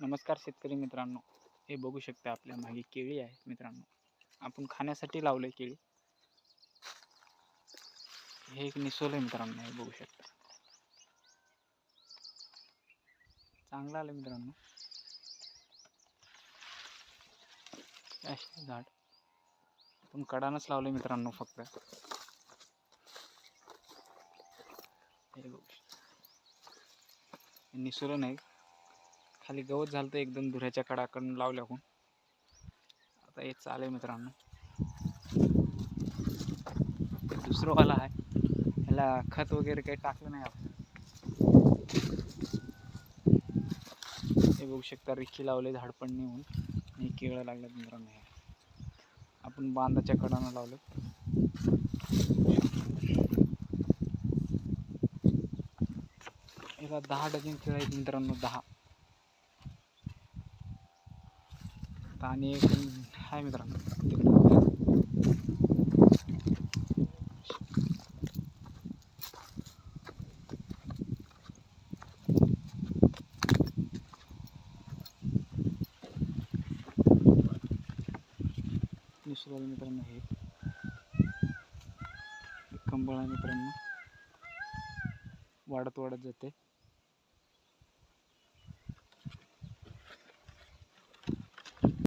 नमस्कार शेतकरी मित्रांनो. हे बघू शकता आपल्या मागे केळी आहे मित्रांनो. आपण खाण्यासाठी लावले केळी. हे एक निसोल आहे मित्रांनो हे बघू शकता. चांगलं आलं मित्रांनो. असे झाड. आपण कडानच लावले मित्रांनो फक्त. हे बघू निसोलं नाही. खाली गवत झालं तर एकदम धुऱ्याच्या कडाकडून लावल्याहून. आता हे चालेल मित्रांनो. दुसरं वाला आहे. ह्याला खत वगैरे काही टाकलं नाही आपण. हे बघू शकता रिक्षी लावले झाड पण नेऊन. आणि केळं लागलं मित्रांनो हे. आपण बांधाच्या कडानं लावलं. याला दहा डझन केळं आहेत मित्रांनो दहा. आता आणि एक आहे मित्रांनो. तिकडं मित्रांनो हे. कंबळा मित्रांनो. वाढत वाढत जाते.